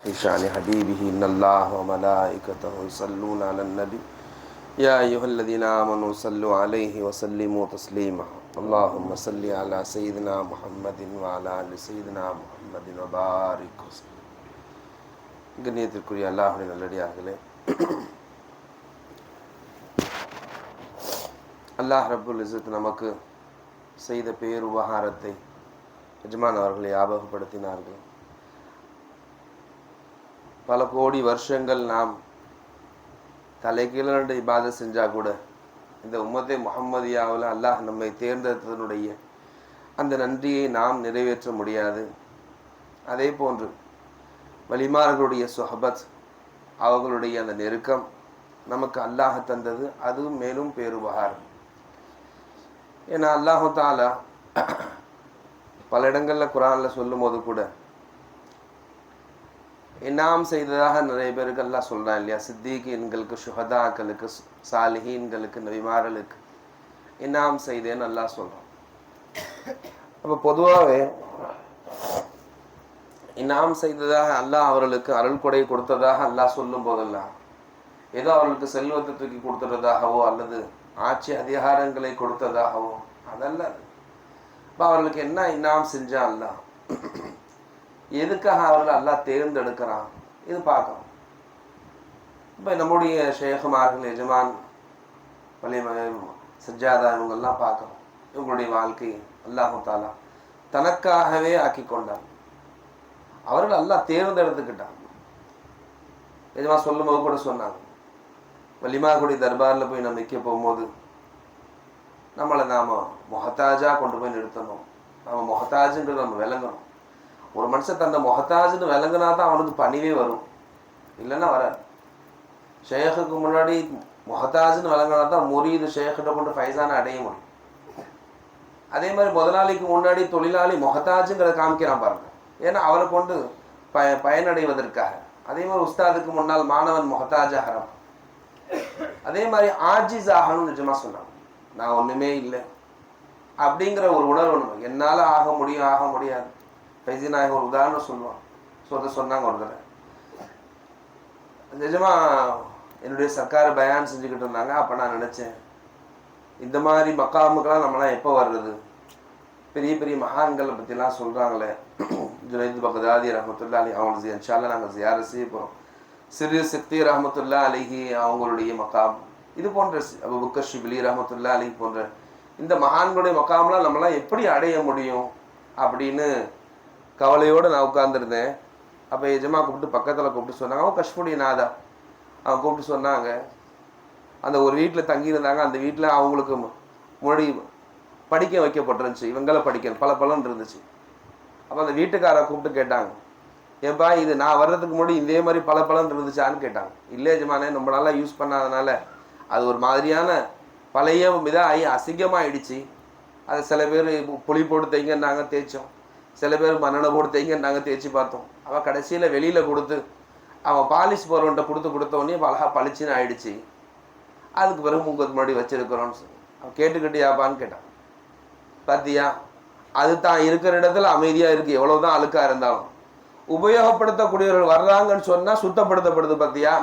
في شأن حبيبه إن الله وملائكته يصلون على النبي يا أيها الذين آمنوا صلوا عليه وسلموا تسليما اللهم صل على سيدنا محمد وعلى آل سيدنا محمد وبارك وسلم கண்ணியத்திற்குரிய அல்லாஹுடைய நல்லடியார்களே அல்லாஹ் ரப்புல் இஸ்ஸத் நமக்கு செய்த பேர் உபகாரத்தை எஜமான் அவர்கள் ஞாபகப்படுத்தினார்கள் பல கோடி வருஷங்கள் நாம் தலைகீழ இபாதை செஞ்சால் கூட இந்த உம்மத்தை முகம்மதியாவில் அல்லாஹ் நம்மை தேர்ந்தெடுத்ததனுடைய அந்த நன்றியை நாம் நிறைவேற்ற முடியாது. அதே போன்று வலிமார்களுடைய சொஹபத் அவர்களுடைய அந்த நெருக்கம் நமக்கு அல்லாஹ் தந்தது அதுவும் மேலும் பேருபகாரம் ஏன்னா அல்லாஹு தாலா பல இடங்களில் குரானில் சொல்லும் போது கூட இனாம் செய்ததாக நிறைய பேருக்கு எல்லாம் சொல்கிறான் இல்லையா? சித்திகீன்களுக்கு சுஹதாக்களுக்கு சாலிஹீன்களுக்கு நபிமார்களுக்கு இனாம் செய்தேன்னு நல்லா சொல்கிறோம் அப்போ பொதுவாகவே இனாம் செய்ததாக அல்லாஹ் அவர்களுக்கு அருள் கொடை கொடுத்ததாக அல்லாஹ் சொல்லும் போதெல்லாம் ஏதோ அவர்களுக்கு செல்வத்தை தூக்கி கொடுத்துறதாகவோ அல்லது ஆட்சி அதிகாரங்களை கொடுத்ததாகவோ அதல்ல இப்போ அவர்களுக்கு என்ன இனாம் செஞ்சா அல்லாஹ்? எதுக்காக அவர்கள் அல்லா தேர்ந்தெடுக்கிறான்? இது பார்க்கணும். இப்போ நம்முடைய ஷேகுமார்கள் எஜமான் வலி சஜ்ஜாதா இவங்கெல்லாம் பார்க்குறோம் இவங்களுடைய வாழ்க்கை அல்லாஹு தாலா தனக்காகவே ஆக்கி கொண்டான். அவர்கள் எல்லாம் தேர்ந்தெடுத்துக்கிட்டான். எஜமா சொல்லும் போது கூட சொன்னாங்க வலிமாகுடி தர்பாரில் போய் நம்ம நிற்க போகும்போது நம்மளை நாம் மொஹத்தாஜாக கொண்டு போய் நிறுத்தணும். நம்ம மொஹத்தாஜுங்கிறது நம்ம விளங்கணும். ஒரு மனுஷன் தந்த மொஹத்தாஜுன்னு விளங்குனா தான் அவனுக்கு பணிவே வரும். இல்லைன்னா வராது. ஷேகுக்கு முன்னாடி மொஹத்தாஜுன்னு விளங்கினா தான் முறியுது ஷேக்கிட்ட கொண்டு ஃபைசான அடைய முடியும். அதே மாதிரி முதலாளிக்கு முன்னாடி தொழிலாளி மொஹத்தாஜுங்கிறத காமிக்கிறான் பாருங்க. ஏன்னா அவரை கொண்டு ப பயனடைவதற்காக. அதே மாதிரி உஸ்தாதுக்கு முன்னால் மாணவன் மொஹத்தாஜ் அதே மாதிரி ஆஜிஸ் ஆகணும்னு நிஜமா சொன்னான். நான் ஒன்றுமே இல்லை. அப்படிங்கிற ஒரு உணர்வு நமக்கு என்னால் ஆக முடியும் ஆக முடியாது. ஃபைசி நாயகம் ஒரு உதாரணம் சொல்லுவான். சொல்ல சொன்னாங்க ஒரு தடவை. நிஜமா என்னுடைய சர்க்கார் பயான் செஞ்சுக்கிட்டு இருந்தாங்க. அப்போ நான் நினச்சேன் இந்த மாதிரி மக்காமுக்கெல்லாம் நம்மளாம் எப்போ வர்றது? பெரிய பெரிய மகான்களை பற்றிலாம் சொல்கிறாங்களே ஜுனைத் பகதாதி ரஹமத்துல்லா அலி அவங்களுக்கு நாங்கள் ஜியார செய்ய போகிறோம் சிறு சித்தி ரஹமத்துல்லா அலிஹி அவங்களுடைய மக்காம். இது போன்ற அபு புக்கர் ஷிபிலி ரஹமத்துல்லா அலிஹி போன்ற இந்த மகான்களுடைய மக்காம்லாம் நம்மளாம் எப்படி அடைய முடியும்? அப்படின்னு கவலையோடு நான் உட்காந்துருந்தேன் அப்போ எஜமா கூப்பிட்டு பக்கத்தில் கூப்பிட்டு சொன்னாங்க. அவன் கஷ்மூடி நாதா. அவன் கூப்பிட்டு சொன்னாங்க. அந்த ஒரு வீட்டில் தங்கியிருந்தாங்க. அந்த வீட்டில் அவங்களுக்கு முன்னாடி படிக்க வைக்கப்பட்டிருந்துச்சு. இவங்களை படிக்கணும். பல பலன் இருந்துச்சு. அப்போ அந்த வீட்டுக்காரை கூப்பிட்டு கேட்டாங்க. ஏன்பா இது நான் வர்றதுக்கு முன்னாடி இதே மாதிரி பல பலன் இருந்துச்சான்னு கேட்டாங்க. இல்லை எஜமானே ரொம்ப நாளாக யூஸ் பண்ணாதனால அது ஒரு மாதிரியான பழைய இதாகி அசிங்கமாகிடுச்சு அதை சில பேர் புளி போட்டு தைங்கன்னாங்க தேய்ச்சோம். சில பேர் மண்ணெண்ணை போட்டு நாங்கள் தேய்ச்சி பார்த்தோம். அவள் கடைசியில் வெளியில் கொடுத்து அவன் பாலிஷ் போகிறவன்ட்ட கொடுத்து கொடுத்தவொடனே அழகாக பளிச்சுன்னு ஆயிடுச்சு. அதுக்கு பிறகு உங்களுக்கு முன்னாடி வச்சிருக்கிறோன்னு சொல்லி. அவன் கேட்டுக்கிட்டியாப்பான்னு கேட்டான். பார்த்தியா அது தான் இருக்கிற இடத்துல அமைதியாக இருக்குது எவ்வளோதான் அழுக்காக இருந்தாலும். உபயோகப்படுத்தக்கூடியவர்கள் வர்றாங்கன்னு சொன்னால் சுத்தப்படுத்தப்படுது பார்த்தியா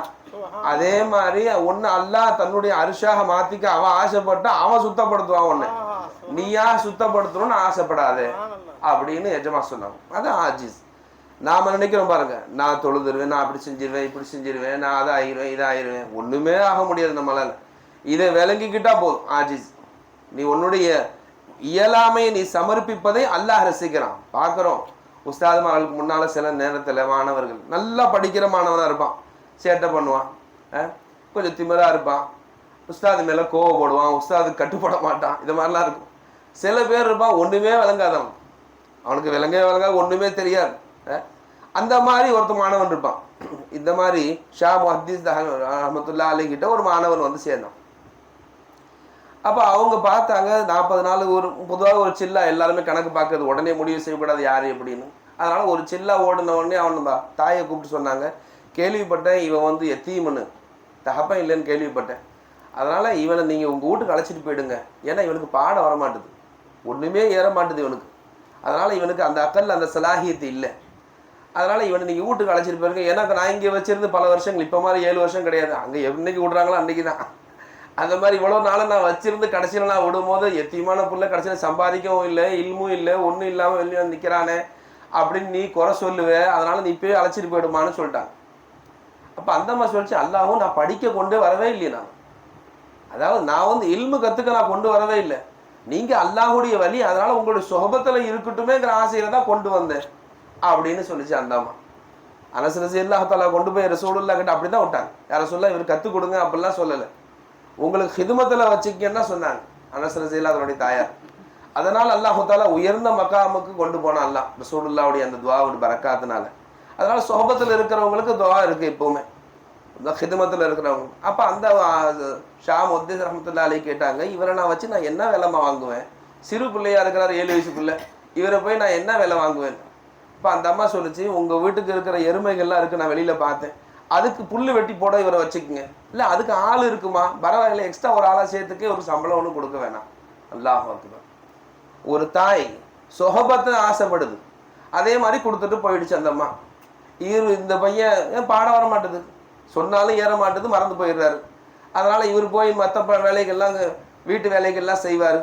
அதே மாதிரி ஒன்று அல்லாஹ் தன்னுடைய அரிசாக மாற்றிக்க அவன் ஆசைப்பட்டா அவன் சுத்தப்படுத்துவான் ஒன்று நீயா சுத்தப்படுத்தணும்னு ஆசைப்படாதே. அப்படின்னு எஜமா சொன்னாங்க. அது ஆஜிஸ். நாம நினைக்கிறோம் பாருங்க நான் தொழுதுருவேன் நான் அப்படி செஞ்சிருவேன் இப்படி செஞ்சிருவேன் நான் அதை ஆயிடுவேன் இதை ஆயிடுவேன். ஒன்றுமே ஆக முடியாது நம்மளால. இதை விளங்கிக்கிட்டா போதும் ஆஜிஸ். நீ உன்னுடைய இயலாமையை நீ சமர்ப்பிப்பதை அல்லாஹ் ரசிக்கிறான். பார்க்குறோம். உஸ்தாதுமார்களுக்கு முன்னால் சில நேரத்தில் மாணவர்கள் நல்லா படிக்கிற மாணவனாக இருப்பான். சேட்டை பண்ணுவான் கொஞ்சம் திமிராக இருப்பான். உஸ்தாது மேலே கோவப்படுவான் உஸ்தாது கட்டுப்பட மாட்டான். இது மாதிரிலாம் இருக்கும். சில பேர் இருப்பான் ஒன்றுமே விளங்காதவன். அவனுக்கு விளங்கவே விளங்காது ஒன்றுமே தெரியாது. அந்த மாதிரி ஒருத்த மாணவன் இருப்பான். இந்த மாதிரி ஷா முஹத்தீஸ் அஹமத்துல்லா அலிகிட்ட ஒரு மாணவன் வந்து சேர்ந்தான். அப்போ அவங்க பார்த்தாங்க நாற்பது நாள் ஒரு பொதுவாக ஒரு சில்லா எல்லாருமே கணக்கு பார்க்கறது உடனே முடிவு செய்யக்கூடாது யார் எப்படின்னு. அதனால் ஒரு சில்லா ஓடின உடனே அவன் தாயை கூப்பிட்டு சொன்னாங்க கேள்விப்பட்டேன் இவன் வந்து எத்தீமனு. தகப்பன் இல்லைன்னு கேள்விப்பட்டேன். அதனால் இவனை நீங்கள் உங்கள் வீட்டுக்கு அழைச்சிட்டு போயிடுங்க. ஏன்னா இவனுக்கு பாடம் வரமாட்டுது. ஒன்றுமே ஏற மாட்டுது இவனுக்கு. அதனால் இவனுக்கு அந்த அக்கல் அந்த சலாகியத்து இல்லை. அதனால் இவனை நீங்கள் வீட்டுக்கு அழைச்சிட்டு போயிருங்க. எனக்கு நான் இங்கே வச்சிருந்து பல வருஷங்கள் இப்போ மாதிரி ஏழு வருஷம் கிடையாது. அங்கே என்னைக்கு விடுறாங்களோ அன்றைக்கி தான். அந்த மாதிரி இவ்வளோ நாளும் நான் வச்சிருந்து கடைசியில் நான் விடும்போது எத்தியமான புள்ள கடைசியில் சம்பாதிக்கவும் இல்லை இல்மும் இல்லை ஒன்றும் இல்லாமல் வெளியே வந்து நிற்கிறானே அப்படின்னு நீ குறை சொல்லுவே. அதனால் நீ இப்போயே அழைச்சிட்டு போயிடுமான்னு சொல்லிட்டாங்க. அப்போ அந்த மாதிரி சொல்லிச்சு அல்லாவும் நான் படிக்க கொண்டு வரவே இல்லையே நான். அதாவது நான் வந்து இல்மு கற்றுக்க நான் கொண்டு வரவே இல்லை. நீங்கள் அல்லாஹுடைய வழி அதனால உங்களுடைய சுகபத்தில் இருக்கட்டுமேங்கிற ஆசையில தான் கொண்டு வந்தேன். அப்படின்னு சொல்லிச்சு அந்தாமா அம்மா. அனசரசி அல்லாஹாலா கொண்டு போய் ரசூலுல்லா கிட்ட அப்படி தான் விட்டாங்க. யார சொல்ல இவர் கற்றுக் கொடுங்க அப்படிலாம் சொல்லலை. உங்களுக்கு ஹிதுமத்தில் வச்சுக்கன்னா சொன்னாங்க. அனசரசி அதனுடைய தாயார். அதனால் அல்லாஹு உயர்ந்த மக்காமுக்கு கொண்டு போனான் அல்லாஹ். ரசூலுல்லாவுடைய அந்த துவாவுடைய பரக்காத்தினால. அதனால சொஹபத்தில் இருக்கிறவங்களுக்கு துவா இருக்கு எப்பவுமே. ஹிதமத்தில் இருக்கிறவங்க. அப்போ அந்த ஷா முத்தீஸ் ரஹமத்துல்லா அலி கேட்டாங்க இவரை நான் வச்சு நான் என்ன விலைமா வாங்குவேன்? சிறு பிள்ளையாக இருக்கிறார் ஏழு வயசு பிள்ளை இவரை போய் நான் என்ன விலை வாங்குவேன்? இப்போ அந்த அம்மா சொல்லுச்சு உங்கள் வீட்டுக்கு இருக்கிற எருமைகள்லாம் இருக்குது நான் வெளியில் பார்த்தேன். அதுக்கு புல்லு வெட்டி போட இவரை வச்சுக்கோங்க. இல்லை அதுக்கு ஆள் இருக்குமா? பரவாயில்ல எக்ஸ்ட்ரா ஒரு ஆளாக சேர்த்துக்கே ஒரு சம்பளம் ஒன்றும் கொடுக்க வேணாம். அல்லாஹ் ஒரு தாய் சொஹபத்தை ஆசைப்படுது. அதே மாதிரி கொடுத்துட்டு போயிடுச்சு அந்த அம்மா. இரு இந்த பையன் ஏன் பாட வர மாட்டேது சொன்னாலும் ஏற மாட்டேது மறந்து போயிடுறாரு. அதனால் இவர் போய் மற்ற வேலைகள்லாம் வீட்டு வேலைகள்லாம் செய்வார்.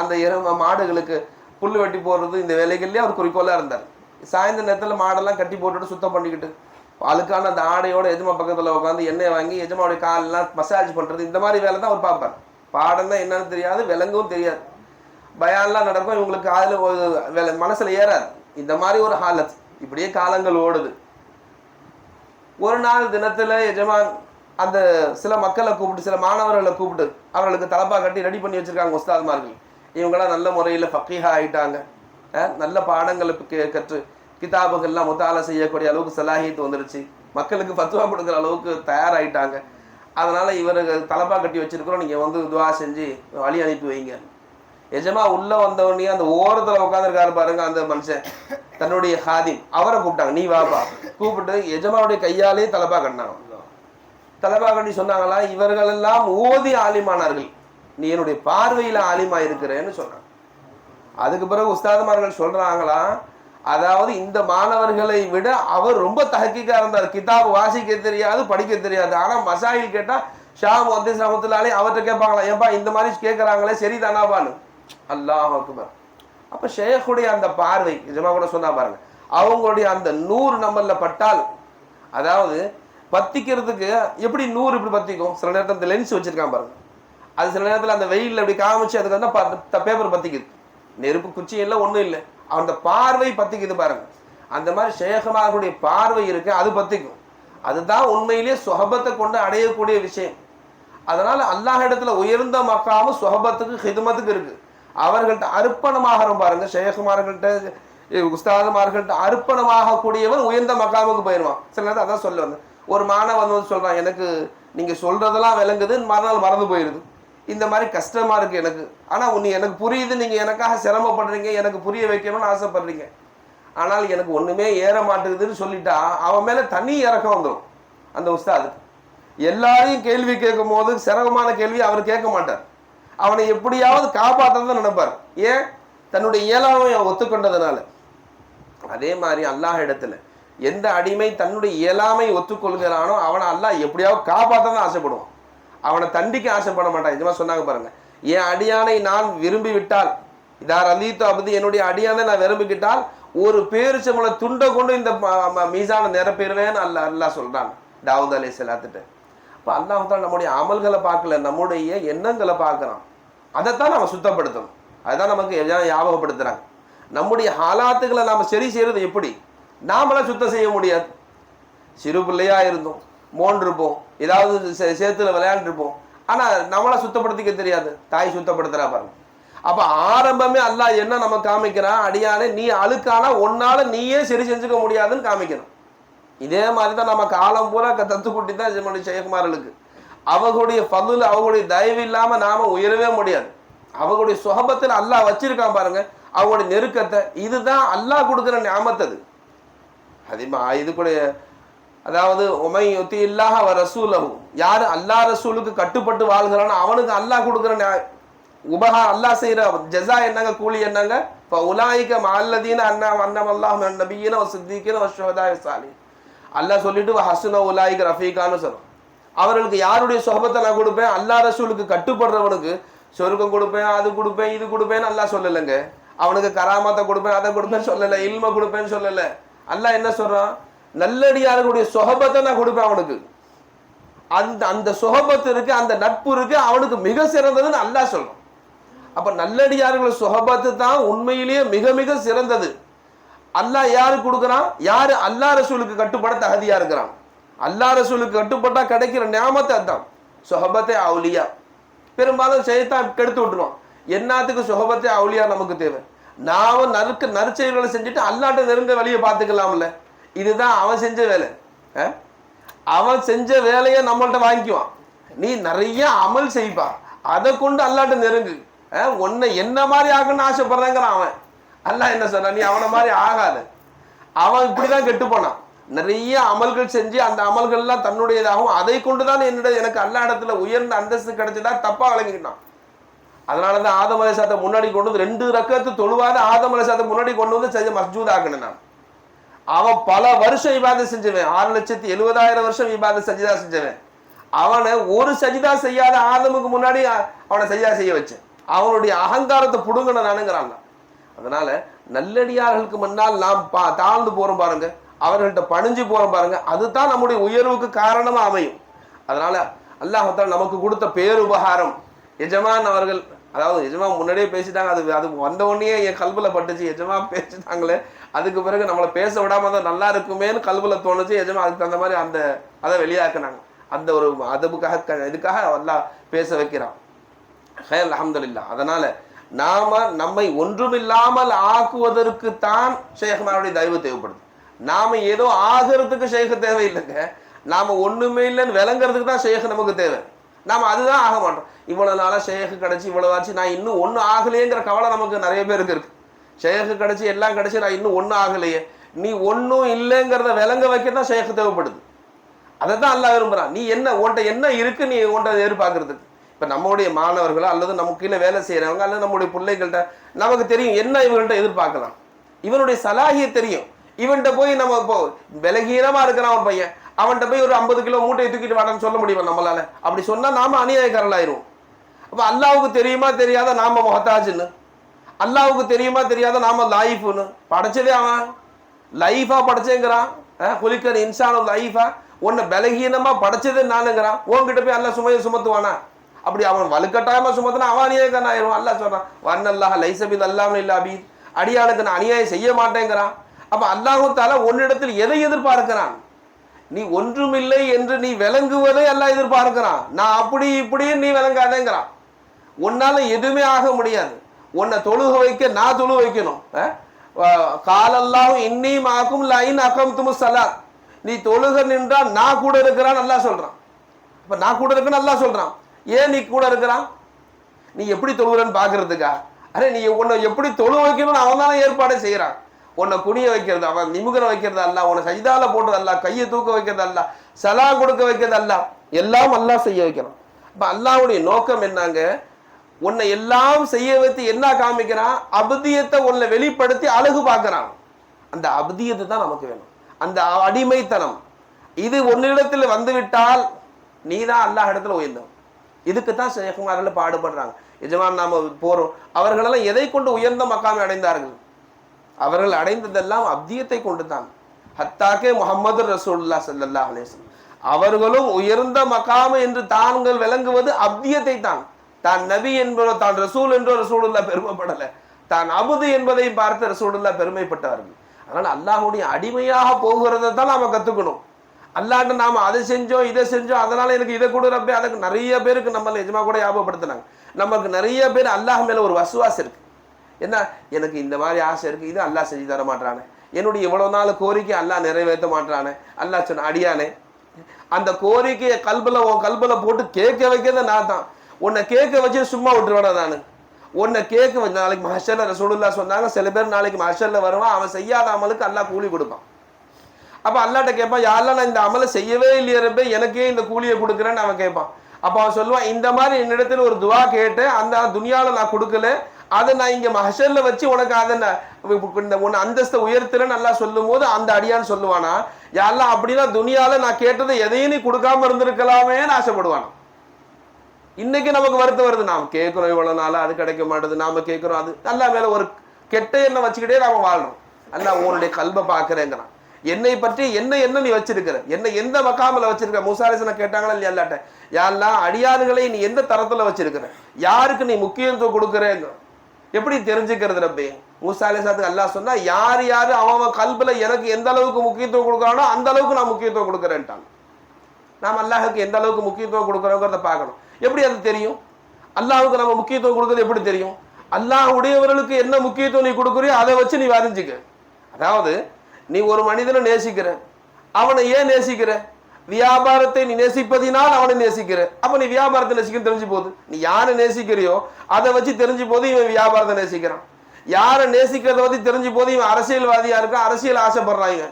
அந்த இர மாடுகளுக்கு புல் வெட்டி போடுறது இந்த வேலைகள்லேயே அவர் குறிக்கோளாக இருந்தார். சாயந்தர நேரத்தில் மாடெல்லாம் கட்டி போட்டுட்டு சுத்தம் பண்ணிக்கிட்டு அழுக்கான அந்த ஆடையோட எஜமா பக்கத்தில் உட்காந்து எண்ணெய் வாங்கி எஜமாவுடைய காலெல்லாம் மசாஜ் பண்ணுறது இந்த மாதிரி வேலை தான் அவர் பார்ப்பார். பாடம் தான் என்னன்னு தெரியாது விலங்கும் தெரியாது. பயம்லாம் நடக்கும் இவங்களுக்கு காதில் ஒரு வேலை மனசில் ஏறாது. இந்த மாதிரி ஒரு ஹாலத். இப்படியே காலங்கள் ஓடுது. ஒரு நாள் தினத்தில் எஜமான் அந்த சில மக்களை கூப்பிட்டு சில மாணவர்களை கூப்பிட்டு அவர்களுக்கு தலப்பா கட்டி ரெடி பண்ணி வச்சுருக்காங்க உஸ்தாத்மார்கள். இவங்களாம் நல்ல முறையில் ஃபக்கீஹா ஆயிட்டாங்க. நல்ல பாடங்களை கே- கற்று கிதாபுகள்லாம் முத்தால செய்யக்கூடிய அளவுக்கு சலாஹியத்து வந்துருச்சு. மக்களுக்கு ஃபத்வா கொடுக்குற அளவுக்கு தயாராகிட்டாங்க அதனால் இவருக்கு தலப்பா கட்டி வச்சுருக்குறோம். நீங்கள் வந்து துவா செஞ்சு வழி அனுப்பி வைங்க. எஜமா உள்ள வந்தவொடனே அந்த ஓரத்துல உட்காந்துருக்காரு பாருங்க அந்த மனுஷன். தன்னுடைய ஹாதி அவரை கூப்பிட்டாங்க. நீ வாப்பா. கூப்பிட்டு எஜமாவுடைய கையாலே தலப்பா கட்டினாங்க. தலப்பா கட்டி சொன்னாங்களா இவர்கள் எல்லாம் ஓதி ஆலிமானார்கள். நீ என்னுடைய பார்வையில ஆலிமா இருக்கிறேன்னு சொன்னாங்க. அதுக்கு பிறகு உஸ்தாதுமார்கள் சொல்றாங்களா அதாவது இந்த மாணவர்களை விட அவர் ரொம்ப தகக்கிக்கா இருந்தார். கிதாப் வாசிக்க தெரியாது படிக்க தெரியாது. ஆனா மசாயில் கேட்டா ஷாம் வந்து சமத்துலாலே அவர்கிட்ட கேட்பாங்களா ஏன்பா இந்த மாதிரி கேட்கறாங்களே சரிதானாபான்னு அல்லாஹ் அக்பர். அப்ப ஷேகுடைய அந்த பார்வை நிஜமா கூட சொன்னா பாருங்க. அவங்களுடைய அந்த நூறு நம்மள பட்டால் அதாவது பத்திக்கிறதுக்கு எப்படி நூறு இப்படி பத்திக்கும்? சில நேரத்தில் அந்த லென்ஸ் வச்சிருக்கான் பாருங்க. அது சில நேரத்தில் அந்த வெயில்ல அப்படி காமிச்சு அதுக்கு வந்து பேப்பர் பத்திக்குது. நெருப்பு குச்சி இல்லை ஒன்றும் இல்லை. அந்த பார்வை பத்திக்குது பாருங்க. அந்த மாதிரி ஷேகமாகக்கூடிய பார்வை இருக்கு அது பத்திக்கும். அதுதான் உண்மையிலேயே சுகபத்தை கொண்டு அடையக்கூடிய விஷயம். அதனால அல்லாஹ் இடத்துல உயர்ந்த மக்காமும் சுகபத்துக்கு ஹிதமத்துக்கு இருக்கு. அவர்கள்ட்ட அர்ப்பணமாக பாருங்க. ஷேகுமார்கள்ட்ட உஸ்தாதுமார்கள்ட்ட அர்ப்பணமாக கூடியவன் உயர்ந்த மக்காமுக்கு போயிடுவான் சில நேரத்தில் அதான் சொல்ல வந்தேன் ஒரு மாணவன் வந்து சொல்றான் எனக்கு நீங்க சொல்றதெல்லாம் விளங்குது மறுநாள் மறந்து போயிடுது இந்த மாதிரி கஷ்டமா இருக்கு எனக்கு. ஆனா நீ எனக்கு புரியுது நீங்க எனக்காக சிரமப்படுறீங்க எனக்கு புரிய வைக்கணும்னு ஆசைப்படுறீங்க. ஆனால் எனக்கு ஒண்ணுமே ஏற மாட்டேங்குதுன்னு சொல்லிட்டா அவன் மேல தனி இறக்கம் வந்துடும் அந்த உஸ்தாதுக்கு. எல்லாரையும் கேள்வி கேட்கும் போது சிரமமான கேள்வி அவர் கேட்க மாட்டார். அவனை எப்படியாவது காப்பாற்றதான் நினைப்பார். ஏன்? தன்னுடைய இயலாமையை ஒத்துக்கொண்டதுனால. அதே மாதிரி அல்லாஹ் இடத்துல எந்த அடிமை தன்னுடைய இயலாமை ஒத்துக்கொள்கிறானோ அவனை அல்லாஹ் எப்படியாவது காப்பாற்ற தான் ஆசைப்படுவான். அவனை தண்டிக்க ஆசைப்பட மாட்டான். நிஜமா சொன்னாங்க பாருங்க. என் அடியானை நான் விரும்பி விட்டால் இதார் அலீத்து அப்படி என்னுடைய அடியானை நான் விரும்பிக்கிட்டால் ஒரு பேரிச்சம்பள துண்டை கொண்டு இந்த ம- ம- நிரப்பிடுவேன்னு அல்ல அல்லா சொல்றான் தாவூத் அலி செல்லாத்துட்டு இப்போ அல்லாஹால நம்முடைய அமல்களை பார்க்கல நம்முடைய எண்ணங்களை பார்க்குறான். அதைத்தான் நம்ம சுத்தப்படுத்தணும். அதுதான் நமக்கு எதாவது ஞாபகப்படுத்துகிறாங்க நம்முடைய ஹாலாத்துகளை நாம் சரி செய்கிறது எப்படி? நாமளாம் சுத்தம் செய்ய முடியாது. சிறு பிள்ளையாக இருந்தோம் மோன்றிருப்போம் ஏதாவது சே- சேத்துல விளையாண்டுருப்போம். ஆனால் நம்மள சுத்தப்படுத்திக்க தெரியாது. தாய் சுத்தப்படுத்துறா பாருங்க. அப்போ ஆரம்பமே அல்லாஹ் என்ன நம்ம காமிக்கிறான்? அடியானே நீ அழுக்கானா உன்னால் நீயே சரி செஞ்சுக்க முடியாதுன்னு காமிக்கணும். இதே மாதிரி தான் நம்ம காலம் பூரா க- தத்துக்குட்டி தான் நம்முடைய ஜெயக்குமார்களுக்கு அவர்களுடைய பதில் அவங்களுடைய தயவு இல்லாமல் நாம் உயரவே முடியாது. அவங்களுடைய சுகபத்தில் அல்லாஹ் வச்சிருக்கான் பாருங்க. அவங்களுடைய நெருக்கத்தை இதுதான் அல்லாஹ் கொடுக்குற ஞாபகத்து அது. அதிகமா இது கூட அதாவது உமை ஒத்தி இல்லாஹ அவ ரசூலகும் யார் அல்லாஹ் ரசூலுக்கு கட்டுப்பட்டு வாழ்கிறானோ அவனுக்கு அல்லாஹ் கொடுக்குற நியா- உபகா அல்லாஹ் செய்கிற ஜெசா என்னங்க கூலி என்னங்க? இப்போ உலாய்க்க மால்லதீன அண்ணா அண்ணம் அல்லாஹ் நபியின சித்திக்கின வஷோதாய சாலி அல்லா சொல்லிட்டு ஹசுனா உலாய்க்க ரஃபீகான்னு சொல்லும் அவர்களுக்கு யாருடைய சொகபத்தை நான் கொடுப்பேன்? அல்லா ரசூலுக்கு கட்டுப்படுறவனுக்கு சொருக்கம் கொடுப்பேன் அது கொடுப்பேன் இது கொடுப்பேன்னு அல்லா சொல்லலைங்க. அவனுக்கு கராமத்தை கொடுப்பேன் அதை கொடுப்பேன்னு சொல்லலை இல்ம கொடுப்பேன்னு சொல்லலை. அல்லா என்ன சொல்றான்? நல்லடியார்களுடைய சொகபத்தை நான் கொடுப்பேன் அவனுக்கு. அந்த அந்த சுகபத்து இருக்கு அந்த நட்பு இருக்கு அவனுக்கு மிக சிறந்ததுன்னு அல்லா சொல்றான். அப்ப நல்லடியார்கள் சுகபத்து தான் உண்மையிலேயே மிக மிக சிறந்தது. அல்லாஹ் யாரு கொடுக்குறான்? யாரு அல்லா ரசூலுக்கு கட்டுப்பட தகுதியா இருக்கிறான்? அல்லா ரசூலுக்கு கட்டுப்பட்டா கிடைக்கிற ஞாபகத்தை அதான். சுகபத்தே அவுலியா. பெரும்பாலும் செய்தான் கெடுத்து விட்டுருவான். என்னத்துக்கு சுகபத்தே அவுலியா நமக்கு தேவை? நாம நறுக்க நற்செயல்களை செஞ்சுட்டு அல்லாட்ட நெருங்க வழியை பார்த்துக்கலாம்ல. இதுதான் அவன் செஞ்ச வேலை. அவன் செஞ்ச வேலையை நம்மள்கிட்ட வாங்கிக்குவான். நீ நிறைய அமல் செய்ப்பா. அதை கொண்டு அல்லாட்ட நெருங்கு. உன்னை என்ன மாதிரி ஆகணும்னு ஆசைப்படுறேங்கிறான் அவன். அல்லாஹ் என்ன சொல்ற நீ அவனை மாதிரி ஆகாது. அவன் இப்படிதான் கெட்டு போனான். நிறைய அமல்கள் செஞ்சு அந்த அமல்கள்லாம் தன்னுடையதாகவும் அதை கொண்டுதான் என்னுடைய எனக்கு அல்லா இடத்துல உயர்ந்த அந்தஸ்து கிடைச்சதா தப்பா வழங்கிக்கிட்டான் அதனாலதான் ஆதம் அலைசாத்தை முன்னாடி கொண்டு வந்து ரெண்டு ரக்கத்து தொழுவாத ஆதம் அலைசாத்தை முன்னாடி கொண்டு வந்து செஞ்ச மஸ்ஜூத் ஆகணும் நான். அவன் பல வருஷம் விவாதம் செஞ்சவன். ஆறு லட்சத்தி எழுபதாயிரம் வருஷம் விவாதம் சஜிதா செஞ்சவன். அவனை ஒரு சஜிதா செய்யாத ஆதமுக்கு முன்னாடி அவனை சஜிதா செய்ய வச்சேன். அவனுடைய அகங்காரத்தை புடுங்கணும் நானுங்கிறான் அதனால நல்லடியார்களுக்கு முன்னால் நாம் பா தாழ்ந்து போகிறோம் பாருங்க. அவர்கள்ட்ட பணிஞ்சு போகிறோம் பாருங்க. அதுதான் நம்முடைய உயர்வுக்கு காரணமாக அமையும். அதனால அல்லாஹத்தால் நமக்கு கொடுத்த பேருபகாரம். எஜமான் அவர்கள் அதாவது எஜமான் முன்னாடியே பேசிட்டாங்க. அது அது வந்த உடனே என் கல்புல பட்டுச்சு. எஜமா பேசிட்டாங்களே. அதுக்கு பிறகு நம்மளை பேச விடாம தான் நல்லா இருக்குமேன்னு கல்புல தோணுச்சு. எஜமா அதுக்கு தகுந்த மாதிரி அந்த அதை வெளியாக்குனாங்க. அந்த ஒரு அதுக்காக க- இதுக்காக நல்லா பேச வைக்கிறான். ஹயர் அல்ஹம்துலில்லாஹ். அதனால நாம நம்மை ஒன்றுமில்லாமல் ஆக்குவதற்குத்தான் ஷேகனாருடைய தயவு தேவைப்படுது. நாம ஏதோ ஆகிறதுக்கு சேக தேவையில்லைங்க. நாம ஒண்ணுமே இல்லைன்னு விளங்குறதுக்கு தான் ஷேக நமக்கு தேவை. நாம அதுதான் ஆக மாட்டோம். இவ்வளோ நாளாக ஷேகு கிடச்சி இவ்வளோ ஆச்சு நான் இன்னும் ஒன்றும் ஆகலையேங்கிற கவலை நமக்கு நிறைய பேருக்கு இருக்கு. ஷேகு கிடச்சி எல்லாம் கிடச்சி நான் இன்னும் ஒன்றும் ஆகலையே. நீ ஒன்றும் இல்லைங்கிறத விளங்க வைக்க தான் சேக தேவைப்படுது. அதை தான் அல்லா விரும்புகிறான் நீ என்ன உன்ட்ட என்ன இருக்கு நீ உன்ட்ட எதிர்பார்க்கறதுக்கு. இப்ப நம்முடைய மாணவர்களோ அல்லது நமக்கு கீழே வேலை செய்யறவங்க அல்லது நம்முடைய பிள்ளைகள்கிட்ட நமக்கு தெரியும் என்ன இவங்கள்ட்ட எதிர்பார்க்கலாம். இவனுடைய சலாகியை தெரியும். இவன்கிட்ட போய் நம்ம இப்போ விலகீனமாக இருக்கிறான் ஒரு பையன். அவன்கிட்ட போய் ஒரு ஐம்பது கிலோ மூட்டையை தூக்கிட்டு வாடான்னு சொல்ல முடியுமா நம்மளால? அப்படி சொன்னா நாம அநியாயக்காரலாயிருவோம் அப்போ அல்லாவுக்கு தெரியுமா தெரியாத நாம முகத்தாஜுன்னு அல்லாவுக்கு தெரியுமா தெரியாத நாம லாயிஃப்னு? படைச்சதே அவன். லைஃபா படைச்சேங்கிறான். குலிக்கர் இன்சான லைஃபா உன்னை பலகீனமா படைச்சதே நானுங்கிறான். உன்கிட்ட போய் அல்லாஹ் சுமையை சுமத்துவானா? அப்படி அவன் வலுக்கட்டாயமா சுமத்தினா அவன் அநியாயக்காரன் ஆயிரும். அல்லாஹ் சொல்றான் வன் அல்லாஹ் லைசபில் அல்லாமல் இல்லை அபி. அடியானுக்கு நான் அநியாயம் செய்ய மாட்டேங்கிறான். அப்ப அல்லாஹு தாலா உன்னிடத்தில் எதை எதிர்பார்க்கிறான்? நீ ஒன்றுமில்லை என்று நீ விளங்குவதை எல்லாம் எதிர்பார்க்கிறான். நான் அப்படி இப்படின்னு நீ விளங்காதேங்கிறான். உன்னால எதுவுமே ஆக முடியாது. உன்னை தொழுக வைக்க நான் தொழு வைக்கணும். காலெல்லாம் இன்னி ஆக்கும் லைன் அகம் துமு சலாத். நீ தொழுக நின்றால் நான் கூட இருக்கிறான் நல்லா சொல்றான். அப்ப நான் கூட இருக்கேன்னு நல்லா சொல்றான். ஏன் நீ கூட இருக்கிறான்? நீ எப்படி தொழுகிறன்னு பார்க்கறதுக்கா? அரே நீ உன்னை எப்படி தொழு வைக்கணும்னு அவன் தானே ஏற்பாடு செய்கிறான். உன்னை குனிய வைக்கிறது அவன் நிமுகர வைக்கிறது அல்ல உன்னை சைதால போடுறது அல்ல கையை தூக்க வைக்கிறது அல்ல சலா கொடுக்க வைக்கிறது அல்ல. எல்லாம் அல்லாஹ் செய்ய வைக்கிறான். இப்போ அல்லாவுடைய நோக்கம் என்னங்க? உன்னை எல்லாம் செய்ய வைத்து என்ன காமிக்கிறான்? அபதியத்தை உன்னை வெளிப்படுத்தி அழகு பார்க்கறான். அந்த அபதியத்தை தான் நமக்கு வேணும். அந்த அடிமைத்தனம். இது ஒன்னிடத்தில் வந்துவிட்டால் நீ தான் அல்லாஹ் இடத்துல உயர்ந்தவன். இதுக்கு தான் ஷேகுமாரில் பாடுபடுறாங்க. எஜமான் நாம போகிறோம் அவர்களெல்லாம் எதை கொண்டு உயர்ந்த மக்காமை அடைந்தார்கள்? அவர்கள் அடைந்ததெல்லாம் அப்தியத்தை கொண்டு தான் ஹத்தாக்கே முகமது ரசூல்லா ஸல்லல்லாஹு அலைஹி அவர்களும் உயர்ந்த மகாம என்று தாங்கள் விளங்குவது அப்தியத்தை தான் தான் நபி என்பதோ தான் ரசூல் என்றோ ரசூலுல்லா பெருமைப்படலை. தான் அபுது என்பதை பார்த்து ரசூலுல்லா பெருமைப்பட்டவர்கள். அதனால் அல்லாஹுடைய அடிமையாக போகிறத தான் நாம் கத்துக்கணும். அல்லாட்ட நாம அதை செஞ்சோம் இதை செஞ்சோம் அதனால எனக்கு இதை கொடுக்குறப்ப அதுக்கு நிறைய பேருக்கு நம்மள நிஜமாக கூட ஞாபகப்படுத்தினாங்க. நமக்கு நிறைய பேர் அல்லாஹ் மேல ஒரு வசுவாசம் இருக்கு. என்ன? எனக்கு இந்த மாதிரி ஆசை இருக்கு. இது அல்லாஹ் செஞ்சு தர மாட்டானே என்னுடைய இவ்வளவு நாள் கோரிக்கை அல்லாஹ் நிறைவேற்ற மாட்டானே அல்லாஹ் சொன்ன அடியானே. அந்த கோரிக்கையை கல்பில் உன் கல்பில் போட்டு கேட்க வைக்கிறது நான் தான். உன்னை கேட்க வச்சு சும்மா விட்டுருவேனா நான்? உன்னை கேட்க வச்சு நாளைக்கு மஹஷல்ல ரசூலுல்லா சொன்னாங்க சில பேர் நாளைக்கு மஹஷல்ல வருவான் அவன் செய்யாத அமலுக்கு அல்லாஹ் கூலி கொடுப்பான். அப்போ அல்லாட்ட கேட்பான் யாரெல்லாம் நான் இந்த அமலை செய்யவே இல்லையே ரப்பே எனக்கே இந்த கூலியை கொடுக்குறேன்னு அவன் கேட்பான். அப்போ அவன் சொல்லுவான் இந்த மாதிரி என்னிடத்தில் ஒரு துவா கேட்டு அந்த துணியாவில் நான் கொடுக்கல அதை நான் இங்கே மஹஷர்ல வச்சு உனக்கு அதை நான் இந்த உன் அந்தஸ்தை உயர்த்துல நல்லா சொல்லும் போது அந்த அடியான்னு சொல்லுவானா யாரெல்லாம் அப்படின்னா துணியாவில் நான் கேட்டதை எதையும் நீ கொடுக்காம இருந்திருக்கலாமேன்னு ஆசைப்படுவானா? இன்னைக்கு நமக்கு வருத்தம் வருது நாம் கேட்குறோம் இவ்வளோ நாளாக அது கிடைக்க மாட்டேது நாம் கேட்குறோம் அது நல்லா மேலே ஒரு கெட்ட எண்ணம் வச்சுக்கிட்டே நாம் வாழ்கிறோம் அல்ல உன்னுடைய கல்வை பார்க்குறேங்கிறான். என்னை பற்றி என்ன என்ன நீ வச்சிருக்கிற? என்ன எந்த மக்காமில் வச்சிருக்க மூசாரிசனை கேட்டாங்களா இல்லையா இல்லாட்ட யாரெல்லாம் அடியாறுகளை நீ எந்த தரத்துல வச்சிருக்கிற? யாருக்கு நீ முக்கியத்துவம் கொடுக்குறேங்க எப்படி தெரிஞ்சுக்கிறது ரப்பே? மூசா அல்லா அல்லாஹ் சொன்னா யார் யார் அவன் அவன் கல்புல எனக்கு எந்த அளவுக்கு முக்கியத்துவம் கொடுக்குறானோ அந்த அளவுக்கு நான் முக்கியத்துவம் கொடுக்குறேன்ட்டான். நாம் அல்லாஹுக்கு எந்த அளவுக்கு முக்கியத்துவம் கொடுக்குறோங்கிறத பார்க்கணும். எப்படி அது தெரியும்? அல்லாஹுக்கு நம்ம முக்கியத்துவம் கொடுக்குறது எப்படி தெரியும்? அல்லாஹ் உடையவர்களுக்கு என்ன முக்கியத்துவம் நீ கொடுக்குறியோ அதை வச்சு நீ வரைஞ்சிக்க அதாவது நீ ஒரு மனிதனை நேசிக்கிற. அவனை ஏன் நேசிக்கிற? வியாபாரத்தை நீ நேசிப்பதினால் அவனை நேசிக்கிற. அப்ப நீ வியாபாரத்தை நேசிக்கணும் தெரிஞ்சு போகுது. நீ யாரை நேசிக்கிறியோ அதை வச்சு தெரிஞ்சு போது இவன் வியாபாரத்தை நேசிக்கிறான். யாரை நேசிக்கிறத பத்தி தெரிஞ்சு போது இவன் அரசியல்வாதியா இருக்கான் அரசியல் ஆசைப்படுறாங்க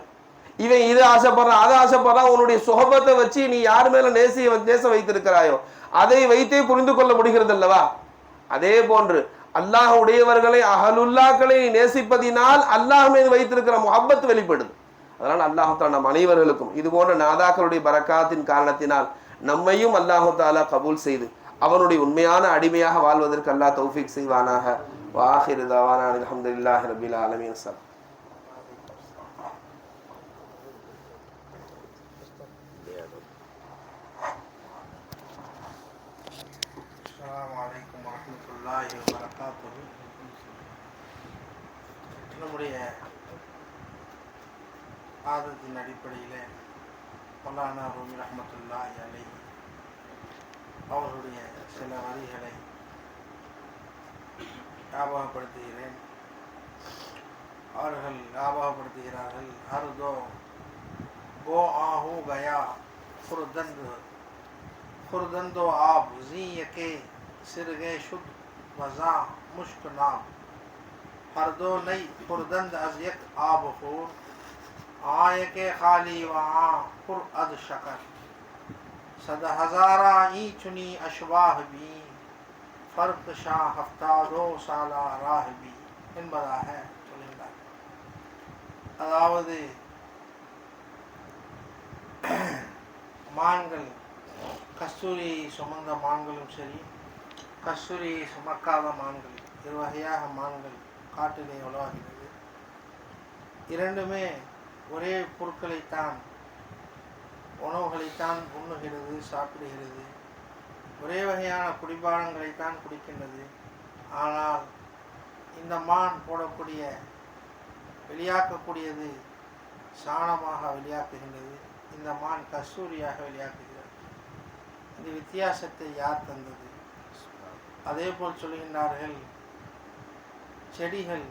இவன். இது ஆசைப்படுறான் அதை ஆசைப்படுறான். உன்னுடைய சுகபத்தை வச்சு நீ யார் மேல நேசி நேச வைத்திருக்கிறாயோ அதை வைத்தே புரிந்து கொள்ள முடிகிறது அல்லவா அதே போன்று அல்லாஹ் உடையவர்களை அகலுல்லாக்களை நேசிப்பதினால் அல்லாஹ் மீது வைத்திருக்கிற முகப்பத்து வெளிப்படுது. அதனால் அல்லாஹால நம் அனைவர்களுக்கும் இது போன்ற நாதாக்களுடைய பரக்காத்தின் காரணத்தினால் நம்மையும் அல்லாஹு தாலா கபூல் செய்து அவனுடைய உண்மையான அடிமையாக வாழ்வதற்கு அல்லாஹ் தௌஃபிக் செய்வானாக. வாஹிர் தவானா அல்ஹம்துலில்லாஹி ரபில் ஆலமீன். அஸ்ஸலாம் அஸ்ஸலாமு அலைக்கும் வரஹ்மத்துல்லாஹி வபரகாத்துஹு நம்முடைய ஆதத்தின் அடிப்படையில் மௌலானா ரூமி ரஹ்மத்துல்லாஹி அலைஹி அவர்களுடைய சில வரிகளை ஞாபகப்படுத்துகிறேன். அவர்கள் ஞாபகப்படுத்துகிறார்கள் ஹர்தோ கோ ஆஹூ கயா குருதந்து خردند و آب زی یکے سرگے شد وزاں مشک نام فردو نئی خوردند از یک آب خور آئے خالی خالی آن پر اد شکر. صد ہزارہ ای چنی اشواہ بھی فرق شاہ ہفتہ دو سالہ راہ بھی ان بدا ہے அதாவது மான்கள் கஸ்தூரியை சுமந்த மான்களும் சரி கஸ்தூரியை சுமக்காத மான்கள் இரு வகையாக மான்கள் காட்டிலே உலவாகிறது. இரண்டுமே ஒரே பொருட்களைத்தான் உணவுகளைத்தான் உண்ணுகிறது சாப்பிடுகிறது. ஒரே வகையான குடிபானங்களைத்தான் குடிக்கின்றது. ஆனால் இந்த மான் போடக்கூடிய வெளியாக்கக்கூடியது சாணமாக வெளியாக்குகின்றது. இந்த மான் கஸ்தூரியாக வெளியாக்குகிறது. இந்த வித்தியாசத்தை யார் தந்தது? அதே போல் சொல்கின்றார்கள் செடிகள்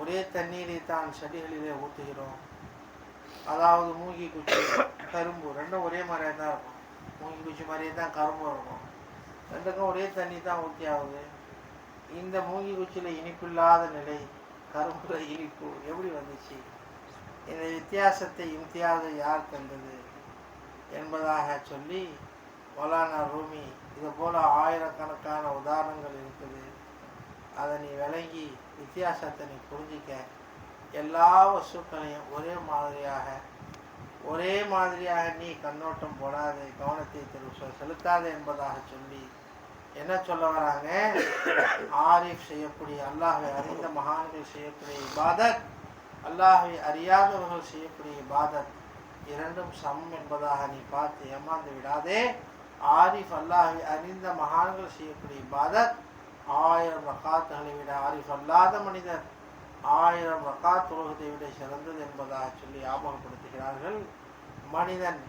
ஒரே தண்ணீரை தான் செடிகளிலே ஊற்றுகிறோம். அதாவது மூங்கி குச்சி கரும்பு ரெண்டும் ஒரே மாதிரியே தான் இருக்கும். மூங்கி குச்சி மாதிரியே தான் கரும்பு இருக்கும். ரெண்டுக்கும் ஒரே தண்ணி தான் ஊற்றி ஆகுது. இந்த மூங்கி குச்சியில் இனிப்பில்லாத நிலை கரும்புல இனிப்பு எப்படி வந்துச்சு? இந்த வித்தியாசத்தை இம்தியாவது யார் தந்தது? என்பதாக சொல்லி மௌலானா ரூமி இது போல ஆயிரக்கணக்கான உதாரணங்கள் இருக்குது. அதை நீ விளங்கி வித்தியாசத்தை நீ புரிஞ்சிக்க எல்லா வசுக்களையும் ஒரே மாதிரியாக ஒரே மாதிரியாக நீ கண்ணோட்டம் போடாதே கவனத்தை தெரு செலுத்தாது என்பதாக சொல்லி என்ன சொல்ல வராங்க? ஆரிஃப் செய்யக்கூடிய அல்லாஹை அறிந்த மகான்கள் செய்யக்கூடிய இபாதத் அல்லாஹை அறியாதவர்கள் செய்யக்கூடிய இபாதத் இரண்டும் சம் என்பதாக நீ பார்த்து ஏமாந்து விடாதே. ஆரிஃப் அல்லாஹை அறிந்த மகான்கள் செய்யக்கூடிய இபாதத் ஆயிரம் ரக்காத்துகளை விட ஆரிஃப் அல்லாத மனிதர் ஆயிரம் ரக்காத் உலகத்தை விட சிறந்தது என்பதாக சொல்லி ஞாபகப்படுத்துகிறார்கள். மனிதன்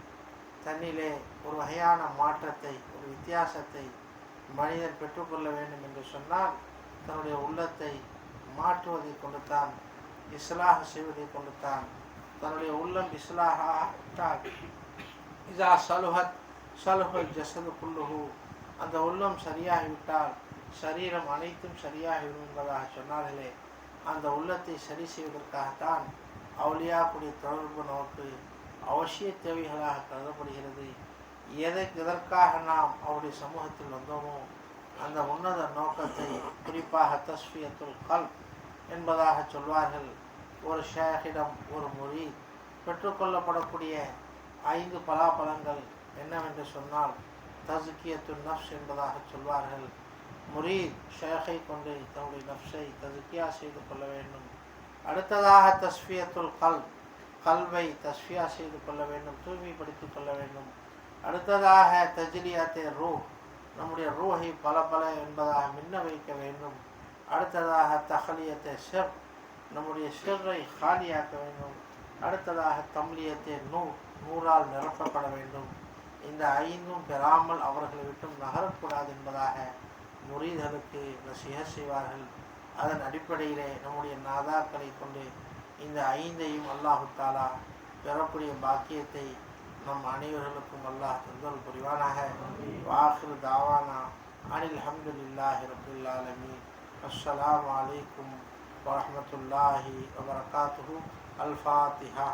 தன்னிலே ஒரு வகையான மாற்றத்தை ஒரு வித்தியாசத்தை மனிதன் பெற்றுக்கொள்ள வேண்டும் என்று சொன்னால் தன்னுடைய உள்ளத்தை மாற்றுவதை கொண்டுத்தான் இஸ்லாக செய்வதை கொண்டுத்தான் தன்னுடைய உள்ளம் இஸ்லாக ஆகிட்டால் இதா சலுஹத் சலுகை ஜசது குல்லுஹு. அந்த உள்ளம் சரியாகிவிட்டால் சரீரம் அனைத்தும் சரியாகிவிடும் என்பதாக சொன்னார்களே. அந்த உள்ளத்தை சரி செய்வதற்காகத்தான் அவளியாக்குடைய தொடர்பு நமக்கு அவசிய தேவைகளாக கருதப்படுகிறது. எதை எதற்காக நாம் அவருடைய சமூகத்தில் வந்தோமோ அந்த உன்னத நோக்கத்தை குறிப்பாக தஸ்வியத்துல் கல் என்பதாக சொல்வார்கள். ஒரு ஷேகிடம் ஒரு மொழி பெற்றுக்கொள்ளப்படக்கூடிய ஐந்து பலாபலங்கள் என்னவென்று சொன்னால் தசுக்கியத்து நஃப்ஸ் என்பதாக சொல்வார்கள். முரீத் ஷேகை கொண்டு தன்னுடைய நஃப்ஸை தசுக்கியா செய்து கொள்ள வேண்டும். அடுத்ததாக தஸ்ஃபியத்துல் கல் கல்வை தஸ்ஃபியா செய்து கொள்ள வேண்டும் தூய்மைப்படுத்திக் கொள்ள வேண்டும். அடுத்ததாக தஜ்லியாத்தே ரூ நம்முடைய ரூஹை பல பல என்பதாக மின்ன வைக்க வேண்டும். அடுத்ததாக தகலியத்தை ஷெர் நம்முடைய ஷெர்ரை காலியாக்க வேண்டும். அடுத்ததாக தம்லியத்தை நூ நூறால் நிரப்பப்பட வேண்டும். இந்த ஐந்தும் பெறாமல் அவர்களை விட்டும் நகரக்கூடாது என்பதாக முரீதலுக்கு நசிக செய்வார்கள். அதன் அடிப்படையிலே நம்முடைய நாதாக்களை கொண்டு இந்த ஐந்தையும் அல்லாஹு தாலா பெறக்கூடிய பாக்கியத்தை நம் அனைவர்களுக்கும் அல்லாஹ் தந்தல் புரிவானாக. வாஹிரு தாவானா அனில் அஹமதுல்லாஹி ரபுல் ஆலமீன். அஸ்ஸலாமு அலைக்கும் வரஹ்மத்துல்லாஹி வபரகாத்துஹு. அல் ஃபாத்திஹா.